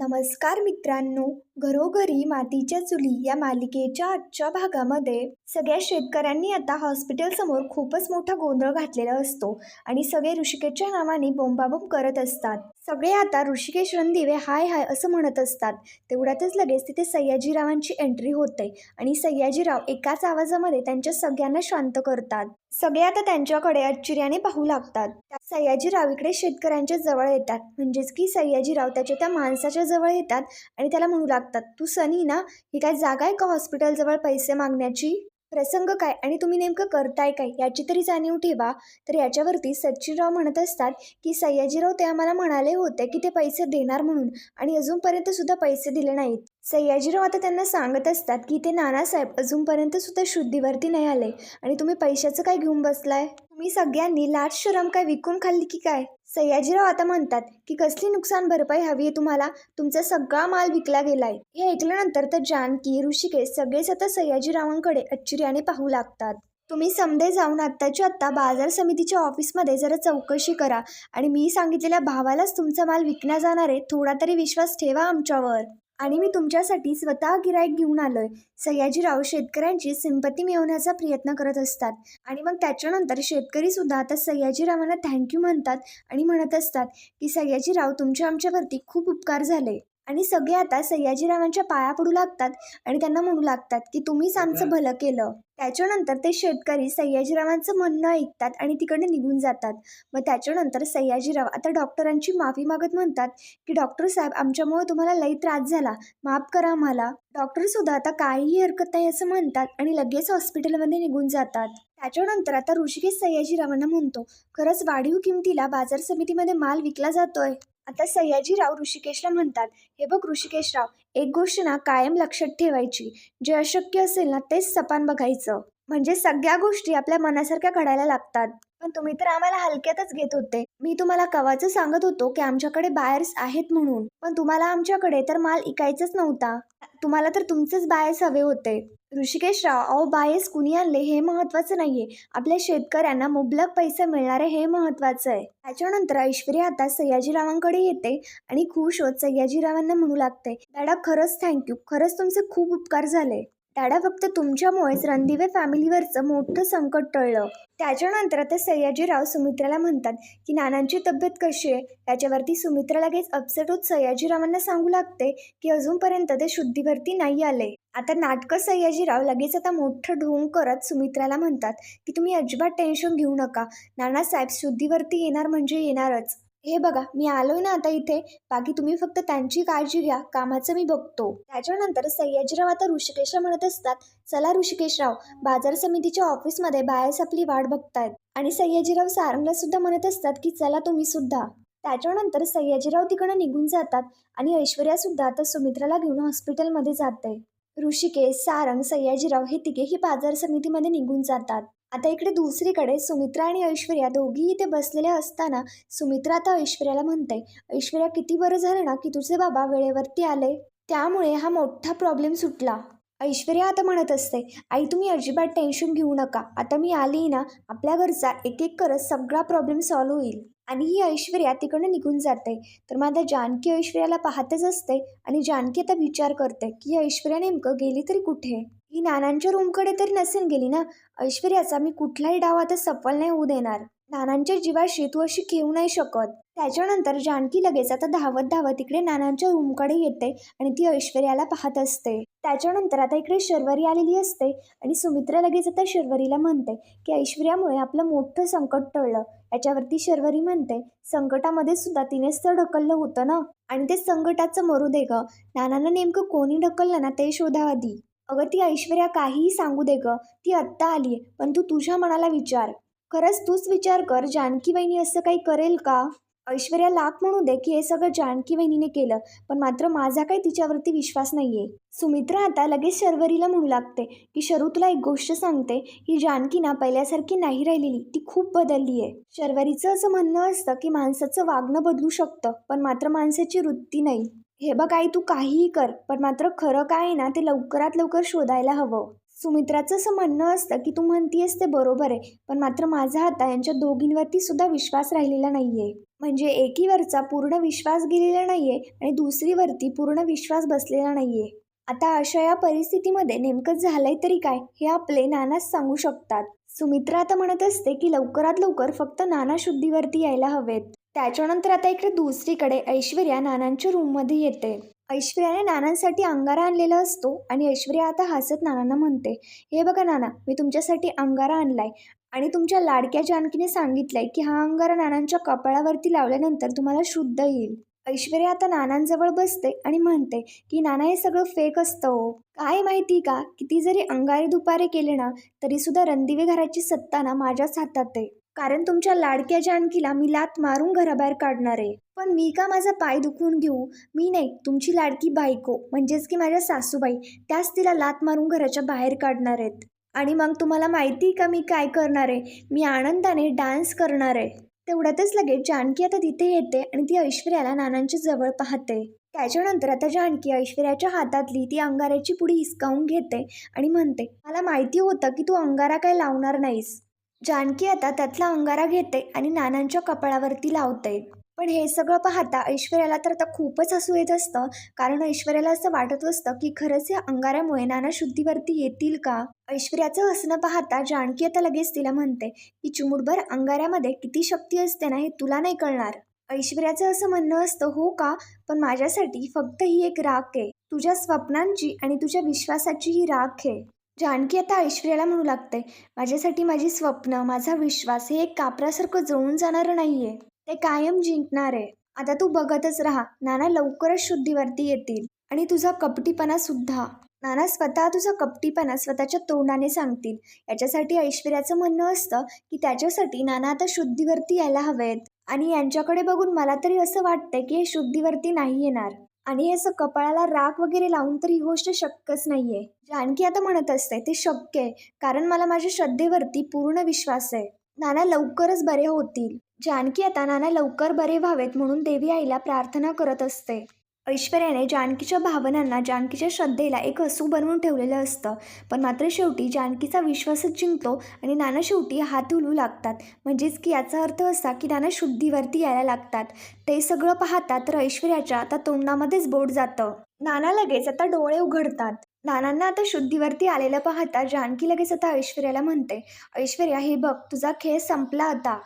नमस्कार मित्रांनो घरोघरी मातीच्या चुली या मालिकेच्या आजच्या भागामध्ये सगळ्या शेतकऱ्यांनी आता हॉस्पिटलसमोर खूपच मोठा गोंधळ घातलेला असतो आणि सगळे ऋषिकेशच्या नावाने बोंबाबोंब करत असतात. सगळे आता ऋषिकेश रणदिवे हाय हाय असं म्हणत असतात. तेवढ्यातच लगेच तिथे सयाजीरावांची एंट्री होते आणि सयाजीराव एकाच आवाजामध्ये त्यांच्या सगळ्यांना शांत करतात. सगळे आता त्यांच्याकडे आश्चर्याने पाहू लागतात. सयाजीराव इकडे शेतकऱ्यांच्या जवळ येतात. म्हणजेच की सयाजीराव त्याच्या त्या माणसाच्या जवळ येतात आणि त्याला म्हणू लागतात तू सनी ना ही काय जागा आहे का हॉस्पिटलजवळ पैसे मागण्याची? प्रसंग काय आणि तुम्ही नेमकं करताय काय याची तरी जाणीव ठेवा. तर याच्यावरती सचिनराव म्हणत असतात की सयाजीराव ते आम्हाला म्हणाले होते की ते पैसे देणार म्हणून आणि अजूनपर्यंत सुद्धा पैसे दिले नाहीत. सयाजीराव आता त्यांना सांगत असतात की ते नानासाहेब अजूनपर्यंत सुद्धा शुद्धीवरती नाही आले. आणि तुम्ही पैशाचं काय घेऊन बसलाय? तुम्ही सगळ्यांनी लाज शरम काय विकून खाल्ली की काय? सयाजीराव आता म्हणतात की कसली नुकसान भरपाई हवी आहे तुम्हाला? तुमचा सगळा माल विकला गेलाय. हे ऐकल्यानंतर तर जानकी ऋषिकेश सगळेच आता सयाजीरावांकडे आश्चर्याने पाहू लागतात. तुम्ही समदे जाऊन आत्ताच्या आत्ता बाजार समितीच्या ऑफिसमध्ये जरा चौकशी करा आणि मी सांगितलेल्या भावालाच तुमचा माल विकण्या जाणार आहे थोडा तरी विश्वास ठेवा आमच्यावर. आणि मी तुमच्यासाठी स्वतः गिराईक घेऊन आलोय. सयाजीराव शेतकऱ्यांची सिंपती मिळवण्याचा प्रयत्न करत असतात. आणि मग त्याच्यानंतर शेतकरी सुद्धा आता सयाजीरावांना थँक्यू म्हणतात आणि म्हणत असतात की सयाजीराव तुमच्या आमच्यावरती खूप उपकार झाले. आणि सगळे आता सयाजीरावांच्या पाया पडू लागतात आणि त्यांना म्हणू लागतात की तुम्हीच आमचं भलं केलं. त्याच्यानंतर ते शेतकरी सयाजीरावांचं म्हणणं ऐकतात आणि तिकडे निघून जातात. मग त्याच्यानंतर सयाजीराव आता डॉक्टरांची माफी मागत म्हणतात की डॉक्टर साहेब आमच्यामुळे तुम्हाला लई त्रास झाला. माफ करा आम्हाला. डॉक्टरसुद्धा आता काहीही हरकत नाही असं म्हणतात आणि लगेच हॉस्पिटलमध्ये निघून जातात. त्याच्यानंतर आता ऋषिकेश सयाजीरावांना म्हणतो खरंच वाढीव किमतीला बाजार समितीमध्ये माल विकला जातोय. आता सयाजीराव ऋषिकेशला म्हणतात हे बघ ऋषिकेशराव एक गोष्ट ना कायम लक्षात ठेवायची. जे अशक्य असेल ना तेच सपान बघायचं. म्हणजे सगळ्या गोष्टी आपल्या मनासारख्या घडायला लागतात. पण तुम्ही तर आम्हाला हलक्यातच घेत होते. मी तुम्हाला कवाचं सांगत होतो की आमच्याकडे बायर्स आहेत म्हणून. पण तुम्हाला आमच्याकडे तर माल इकायचाच नव्हता. तुम्हाला तर तुमचेच बायस हवे होते. ऋषिकेशराव अहो बायस कुणी आणले हे महत्वाचं नाहीये. आपल्या शेतकऱ्यांना मुबलक पैसे मिळणारे हे महत्वाचं आहे. त्याच्यानंतर ऐश्वर्या आता सयाजीरावांकडे येते आणि खुश होत सयाजीरावांना म्हणू लागते दादा खरंच थँक्यू खरंच तुमचे खूप उपकार झाले. दादा फक्त तुमच्यामुळेच रणदिवे फॅमिलीवरचं मोठं संकट टळलं. त्याच्यानंतर आता सयाजीराव सुमित्राला म्हणतात की नानांची तब्येत कशी आहे? याच्यावरती सुमित्रा लगेच अपसेट होत सयाजीरावांना सांगू लागते की अजूनपर्यंत ते शुद्धीवरती नाही आले. आता नाटकं सयाजीराव लगेच आता मोठं ढोंग करत सुमित्राला म्हणतात की तुम्ही अजिबात टेन्शन घेऊ नका. नानासाहेब शुद्धीवरती येणार म्हणजे येणारच. हे बघा मी आलोय ना आता इथे. बाकी तुम्ही फक्त त्यांची काळजी घ्या. कामाचं मी बघतो. त्याच्यानंतर सय्याजीराव आता ऋषिकेशला म्हणत असतात चला ऋषिकेशराव बाजार समितीच्या ऑफिसमध्ये बायस आपली वाट बघतायत. आणि सय्याजीराव सारंगला सुद्धा म्हणत असतात की चला तुम्ही सुद्धा. त्याच्यानंतर सय्याजीराव तिकडं निघून जातात आणि ऐश्वर्या सुद्धा आता सुमित्राला घेऊन हॉस्पिटलमध्ये जाते. ऋषिकेश सारंग सय्याजीराव हे तिघेही बाजार समितीमध्ये निघून जातात. आता इकडे दुसरीकडे सुमित्रा आणि ऐश्वर्या दोघीही इथे बसलेल्या असताना सुमित्रा आता ऐश्वर्याला म्हणते ऐश्वर्या किती बरं झालं ना की तुझे बाबा वेळेवरती आले? त्यामुळे हा मोठा प्रॉब्लेम सुटला. ऐश्वर्या आता म्हणत असते आई तुम्ही अजिबात टेन्शन घेऊ नका. आता मी आली ना आपल्या घरचा एक एक करत सगळा प्रॉब्लेम सॉल्व्ह होईल. आणि ही ऐश्वर्या तिकडनं निघून जाते. तर मग आता जानकी ऐश्वर्याला पाहतच असते आणि जानकी आता विचार करते की ऐश्वर्या नेमकं गेली तरी कुठे? ही नानांच्या रूमकडे तरी नसेल गेली ना? ऐश्वर्याचा मी कुठलाही डाव आता सफल नाही होऊ देणार. नानांच्या जीवाशी तू अशी घेऊ नाही शकत. त्याच्यानंतर जानकी लगेच आता धावत धावत इकडे नानांच्या रूमकडे येते आणि ती ऐश्वर्याला पाहत असते. त्याच्यानंतर आता इकडे शर्वरी आलेली असते आणि सुमित्रा लगेच आता शर्वरीला म्हणते की ऐश्वर्यामुळे आपलं मोठं संकट टळलं. याच्यावरती शर्वरी म्हणते संकटामध्ये सुद्धा तिनेच तर ढकललं होतं ना? आणि ते संकटाचं मरू दे ग. नानांना नेमकं कोणी ढकललं ना ते शोधा आधी. अगं ती ऐश्वर्या काहीही सांगू दे ग. ती आत्ता आली आहे पण तू तुझ्या मनाला विचार. खरंच तूच विचार कर जानकी वहिनी असं काही करेल का? ऐश्वर्या लाख म्हणू दे की हे सगळं जानकी वहिनीने केलं पण मात्र माझा काही तिच्यावरती विश्वास नाहीये. सुमित्रा आता लगेच शर्वरीला म्हणू लागते की शरू तुला एक गोष्ट सांगते. ही जानकी ना पहिल्यासारखी नाही राहिलेली. ती खूप बदलली आहे शर्वरीचं असं म्हणणं असतं की माणसाचं वागणं बदलू शकतं पण मात्र माणसाची वृत्ती नाही. हे बघ आई तू काहीही कर पण मात्र खरं काय आहे ना ते लवकरात लवकर शोधायला हवं. सुमित्राचं असं म्हणणं असतं की तू म्हणतीयस ते बरोबर आहे पण मात्र माझा आता यांच्या दोघींवरती सुद्धा विश्वास राहिलेला नाहीये. म्हणजे एकीवरचा पूर्ण विश्वास गेलेला नाहीये आणि दुसरीवरती पूर्ण विश्वास बसलेला नाहीये. आता अशा या परिस्थितीमध्ये नेमकं झालंय तरी काय हे आपले नानाच सांगू शकतात. सुमित्रा आता म्हणत असते की लवकरात लवकर फक्त नाना शुद्धीवरती यायला हवेत. त्याच्यानंतर आता इकडे दुसरीकडे ऐश्वर्या नानांच्या रूममध्ये येते. ऐश्वर्याने नानांसाठी अंगारा आणलेला असतो आणि ऐश्वर्या आता हसत नानांना म्हणते हे बघा नाना मी तुमच्यासाठी अंगारा आणलाय आणि तुमच्या लाडक्या जानकीने सांगितलंय की हा अंगारा नानांच्या कपाळावरती लावल्यानंतर तुम्हाला शुद्ध येईल. ऐश्वर्या आता नानांजवळ बसते आणि म्हणते की नाना हे सगळं फेक असतं हो. काय माहिती का? किती जरी अंगारे दुपारे केले ना तरी सुद्धा रणदिवे घराची सत्ता ना माझ्याच हातात आहे. कारण तुमच्या लाडक्या जानकीला मी लात मारून घराबाहेर काढणार आहे. पण मी का माझा पाय दुखवून घेऊ? मी नाही तुमची लाडकी बायको म्हणजेच की माझ्या सासूबाई त्याच तिला लात मारून घराच्या बाहेर काढणार आहेत. आणि मग तुम्हाला माहिती का मी काय करणार आहे? मी आनंदाने डान्स करणार आहे. तेवढ्यातच लगेच जानकी आता तिथे येते आणि ती ऐश्वर्याला नानांच्या जवळ पाहते. त्याच्यानंतर आता जानकी ऐश्वर्याच्या हातातली ती अंगाऱ्याची पुढे हिसकावून घेते आणि म्हणते मला माहिती होतं की तू अंगारा काय लावणार नाहीस. जानकी आता त्यातला अंगारा घेते आणि नानांच्या कपाळावरती लावते. पण हे सगळं पाहता ऐश्वर्याला तर आता खूपच हसू येत असतं. कारण ऐश्वर्याला असं वाटत असतं की खरंच या अंगाऱ्यामुळे नाना शुद्धीवरती येतील का? ऐश्वर्याचं हसणं पाहता जानकी आता लगेच तिला म्हणते की चिमुटभर अंगाऱ्यामध्ये किती शक्ती असते ना हे तुला नाही कळणार. ऐश्वर्याचं असं म्हणणं असतं हो का? पण माझ्यासाठी फक्त ही एक राख आहे. तुझ्या स्वप्नांची आणि तुझ्या विश्वासाची ही राख आहे. जानकी आता ऐश्वर्याला म्हणू लागते माझ्यासाठी माझी स्वप्न माझा विश्वास हे एक कापरासारखं जळून जाणारं नाही आहे ते कायम जिंकणार आहे. आता तू बघतच राहा नाना लवकरच शुद्धीवरती येतील. आणि तुझा कपटीपणा सुद्धा. नाना स्वतः तुझा कपटीपणा स्वतःच्या तोंडाने सांगतील. याच्यासाठी ऐश्वर्याचं म्हणणं असतं की त्याच्यासाठी नाना आता शुद्धीवरती यायला हवेत. आणि यांच्याकडे बघून मला तरी असं वाटतंय की हे शुद्धीवरती नाही येणार. आणि हे असं कपाळाला राख वगैरे लावून तर ही गोष्ट शक्यच नाहीये. जानकी आता म्हणत असते ते शक्य आहे. कारण मला माझ्या श्रद्धेवरती पूर्ण विश्वास आहे. नाना लवकरच बरे होतील. जानकी आता नाना लवकर बरे व्हावेत म्हणून देवी आईला प्रार्थना करत असते. ऐश्वर्याने जानकीच्या भावनांना जानकीच्या श्रद्धेला एक हसू बनवून ठेवलेलं असतं. पण मात्र शेवटी जानकीचा विश्वासच जिंकतो आणि नाना शेवटी हात उलू लागतात. म्हणजेच की याचा अर्थ असा की नाना शुद्धीवरती यायला लागतात. ते सगळं पाहतात तर ऐश्वर्याच्या आता तोंडामध्येच बोट जातं. नाना लगेच आता डोळे उघडतात. नानांना आता शुद्धीवरती आलेलं पाहता जानकी लगेच आता ऐश्वर्याला म्हणते ऐश्वर्या हे बघ तुझा खेळ संपला आता.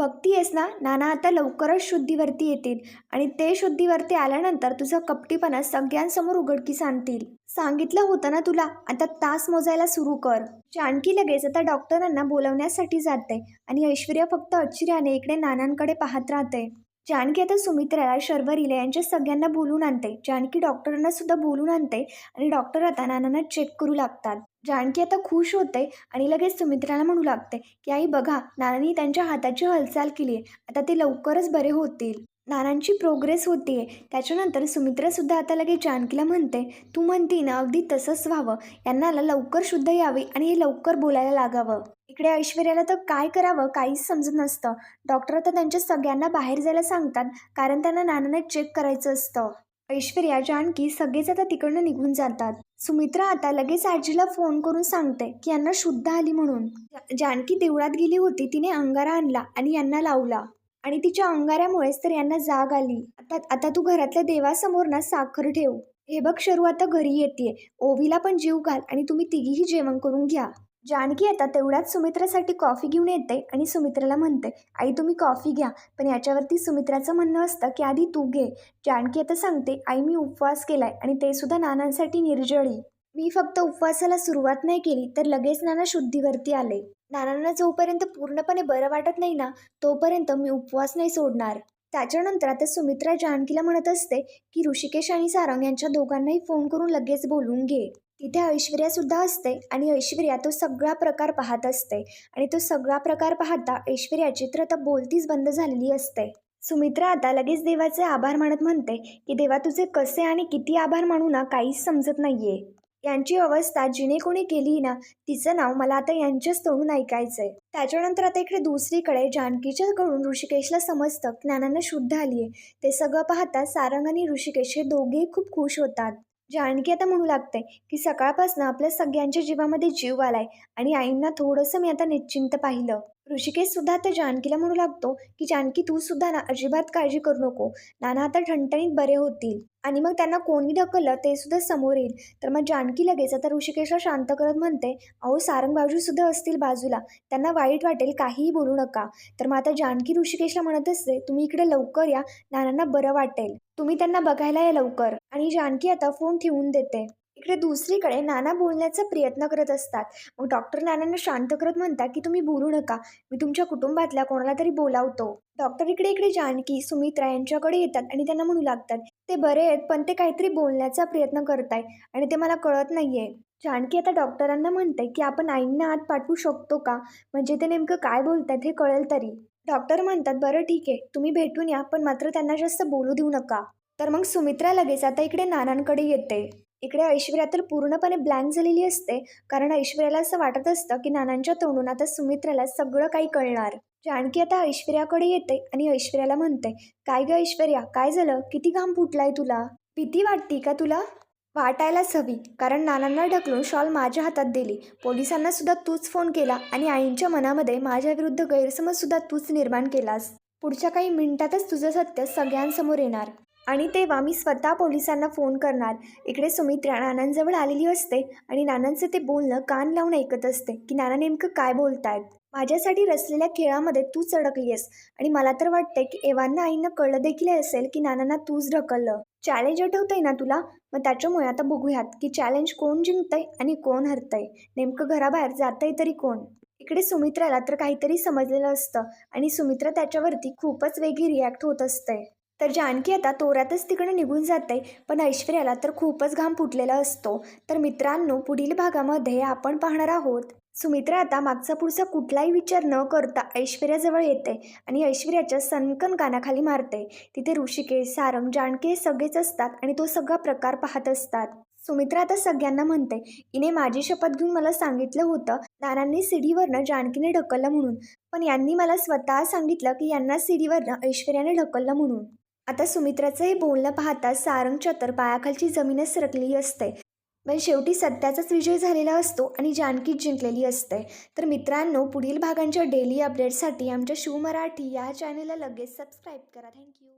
भक्ती आहेस ना? नाना आता लवकरच शुद्धीवरती येतील. आणि ते शुद्धीवरती आल्यानंतर तुझा कपटीपणा सगळ्यांसमोर उघडकीस आणतील. सांगितलं होतं ना तुला? आता तास मोजायला सुरू कर. जानकी लगेच आता डॉक्टरांना बोलवण्यासाठी जाते आणि ऐश्वर्या फक्त आश्चर्याने इकडे नानांकडे पाहत राहते. जानकी आता सुमित्राला शर्वरीला यांच्या सगळ्यांना बोलून आणते. जानकी डॉक्टरांना सुद्धा बोलून आणते आणि डॉक्टर आता नानांना चेक करू लागतात. जानकी आता खुश होते आणि लगेच सुमित्राला म्हणू लागते की आई बघा नानांनी त्यांच्या हाताची हालचाल केली आहे. आता ते लवकरच बरे होतील. नानांची प्रोग्रेस होतीये. त्याच्यानंतर सुमित्रासुद्धा आता लगेच जानकीला म्हणते तू म्हणती ना अगदी तसंच व्हावं. यांना लवकर शुद्ध यावी आणि हे लवकर बोलायला लागावं. इकडे ऐश्वर्याला तर काय करावं काहीच समजत नसतं. डॉक्टर तर त्यांच्या सगळ्यांना बाहेर जायला सांगतात कारण त्यांना नानांना चेक करायचं असतं. ऐश्वर्या जानकी सगळेच आता तिकडनं निघून जातात. सुमित्रा आता लगेच आजीला फोन करून सांगते की यांना शुद्ध आली म्हणून. जानकी देवळात गेली होती तिने अंगारा आणला आणि यांना लावला. आणि तिच्या अंगाऱ्यामुळेच तर यांना जाग आली. आता आता तू घरातल्या देवासमोर ना साखर ठेव. हे बघ शरू आता घरी येते ओवीला पण जीव घाल आणि तुम्ही तिघीही जेवण करून घ्या. जानकी आता तेवढ्याच सुमित्रासाठी कॉफी घेऊन येते आणि सुमित्राला म्हणते आई तुम्ही कॉफी घ्या. पण याच्यावरती सुमित्राचं म्हणणं असतं की आधी तू घे. जानकी आता सांगते आई मी उपवास केलाय आणि ते सुद्धा नानांसाठी निर्जळी. मी फक्त उपवासाला सुरुवात नाही केली तर लगेच नाना शुद्धीवरती आले. नानांना जोपर्यंत पूर्णपणे बरं वाटत नाही ना तोपर्यंत मी उपवास नाही सोडणार. त्याच्यानंतर आता सुमित्रा जानकीला म्हणत असते की ऋषिकेश आणि सारंग यांच्या दोघांनाही फोन करून लगेच बोलून घे. तिथे ऐश्वर्यासुद्धा असते आणि ऐश्वर्या तो सगळा प्रकार पाहत असते. आणि तो सगळा प्रकार पाहता ऐश्वर्याची तर आता बोलतीच बंद झालेली असते. सुमित्रा आता लगेच देवाचे आभार मानत म्हणते की देवा तुझे कसे आणि किती आभार मानू ना काहीच समजत नाहीये. यांची अवस्था जिने कोणी केली ना तिचं नाव मला आता यांच्याच तोंडून ऐकायचंय. त्याच्यानंतर आता इकडे दुसरीकडे जानकीच्याकडून ऋषिकेशला समजतं ज्ञानानं शुद्ध आली आहे ते सगळं पाहता सारंग आणि ऋषिकेश हे दोघेही खूप खुश होतात. जानकी आता म्हणू लागते की सकाळपासून आपल्या सगळ्यांच्या जीवामध्ये जीव आलाय आणि आईंना थोडंसं मी आता निश्चिंत पाहिलं. ऋषिकेश सुद्धा आता जानकीला म्हणू लागतो की जानकी तू सुद्धा ना अजिबात काळजी करू नको. नाना आता ठणठणीत बरे होतील. आणि मग त्यांना कोणी ढकललं ते सुद्धा समोर येईल. तर मग जानकी लगेच आता ऋषिकेशला शांत करत म्हणते अहो सारंग बाजूसुद्धा असतील बाजूला. त्यांना वाईट वाटेल काहीही बोलू नका. तर मग आता जानकी ऋषिकेशला म्हणत असते तुम्ही इकडे लवकर या. नानांना बरं वाटेल. तुम्ही त्यांना बघायला या लवकर. आणि जानकी आता फोन ठेवून देते. इकडे दुसरीकडे नाना बोलण्याचा प्रयत्न करत असतात. मग डॉक्टर नानांना शांत करत म्हणतात की तुम्ही बोलू नका. मी तुमच्या कुटुंबातल्या कोणाला तरी बोलावतो. डॉक्टर इकडे इकडे जानकी सुमित्रा यांच्याकडे येतात आणि त्यांना म्हणू लागतात ते बरे आहेत पण ते काहीतरी बोलण्याचा प्रयत्न करताय आणि ते मला कळत नाहीये. जानकी आता डॉक्टरांना म्हणते की आपण आईंना आत पाठवू शकतो का? म्हणजे ते नेमकं काय बोलतात हे कळेल तरी. डॉक्टर म्हणतात बरं ठीक आहे तुम्ही भेटून या पण मात्र त्यांना जास्त बोलू देऊ नका. तर मग सुमित्रा लगेच आता इकडे नानांकडे येते. इकडे ऐश्वर्या तर पूर्णपणे ब्लँक झालेली असते. कारण ऐश्वर्याला असं वाटत असतं की नानांच्या तोंडून आता सुमित्राला सगळं काही कळणार. जानकी आता ऐश्वर्याकडे येते आणि ऐश्वर्याला म्हणते काय गं ऐश्वर्या काय झालं? किती घाम फुटलाय तुला? भीती वाटती का तुला? वाटायलाच हवी कारण नानांना ढकलून शॉल माझ्या हातात दिली. पोलिसांना सुद्धा तूच फोन केला आणि आईंच्या मनामध्ये माझ्या विरुद्ध गैरसमज सुद्धा तूच निर्माण केलास. पुढच्या काही मिनिटातच तुझं सत्य सगळ्यांसमोर येणार. आणि तेव्हा मी स्वतः पोलिसांना फोन करणार. इकडे सुमित्रा नानांजवळ आलेली असते आणि नानांचं ते बोलणं कान लावून ऐकत असते की नाना नेमकं काय बोलतायत? माझ्यासाठी रचलेल्या खेळामध्ये तूच अडकलीयस आणि मला तर वाटतंय की एवांना आईनं कळलं देखील असेल की नानांना तूच ढकललं. चॅलेंज आठवतंय ना तुला? मग त्याच्यामुळे आता बघूयात की चॅलेंज कोण जिंकतंय आणि कोण हरतंय? नेमकं घराबाहेर जातंय तरी कोण? इकडे सुमित्राला तर काहीतरी समजलेलं असतं आणि सुमित्रा त्याच्यावरती खूपच वेगळी रिॲक्ट होत असते. तर जानकी आता तोऱ्यातच तिकडे निघून जाते पण ऐश्वर्याला तर खूपच घाम फुटलेला असतो. तर मित्रांनो पुढील भागामध्ये आपण पाहणार आहोत. सुमित्रा आता मागचा पुढचा कुठलाही विचार न करता ऐश्वर्याजवळ येते आणि ऐश्वर्याच्या सनकन कानाखाली मारते. तिथे ऋषिकेश सारंग जानकी सगळेच असतात आणि तो सगळा प्रकार पाहत असतात. सुमित्रा आता सगळ्यांना म्हणते इने माझी शपथ घेऊन मला सांगितलं होतं नानांनी सीडीवरनं जानकीने ढकललं म्हणून. पण यांनी मला स्वतः सांगितलं की यांना सीडीवरनं ऐश्वर्याने ढकललं म्हणून. आता सुमित्राचं हे बोलणं पाहता सारंगच्या तर पायाखालची जमीनच सरकलेली असते. पण शेवटी सत्याचाच विजय झालेला असतो आणि जानकीच जिंकलेली असते. तर मित्रांनो पुढील भागांच्या डेली अपडेटसाठी आमच्या शिव मराठी या चॅनेलला लगेच सबस्क्राईब करा. थँक्यू